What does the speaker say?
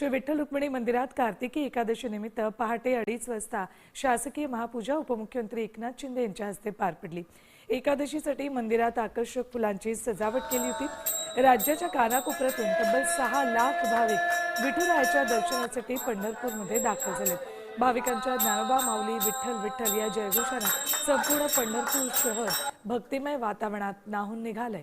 श्री विठ्ठल रुक्मिणी मंदिरात कार्तिकी एकादशी निमित्त पहाटे अडीच वाजता शासकीय महापूजा उपमुख्यमंत्री एकनाथ शिंदे यांच्या हस्ते पार पडली. एकादशीसाठी मंदिरात आकर्षक फुलांची सजावट केली होती. राज्याच्या कानाकोपऱ्यातून तब्बल सहा लाख भाविक विठुरायाच्या दर्शनासाठी पंढरपूरमध्ये दाखल झाले. भाविकांच्या ज्ञानोबा माऊली विठ्ठल विठ्ठल या जयघोषाने संपूर्ण पंढरपूर शहर भक्तिमय वातावरणात नाहून निघालंय.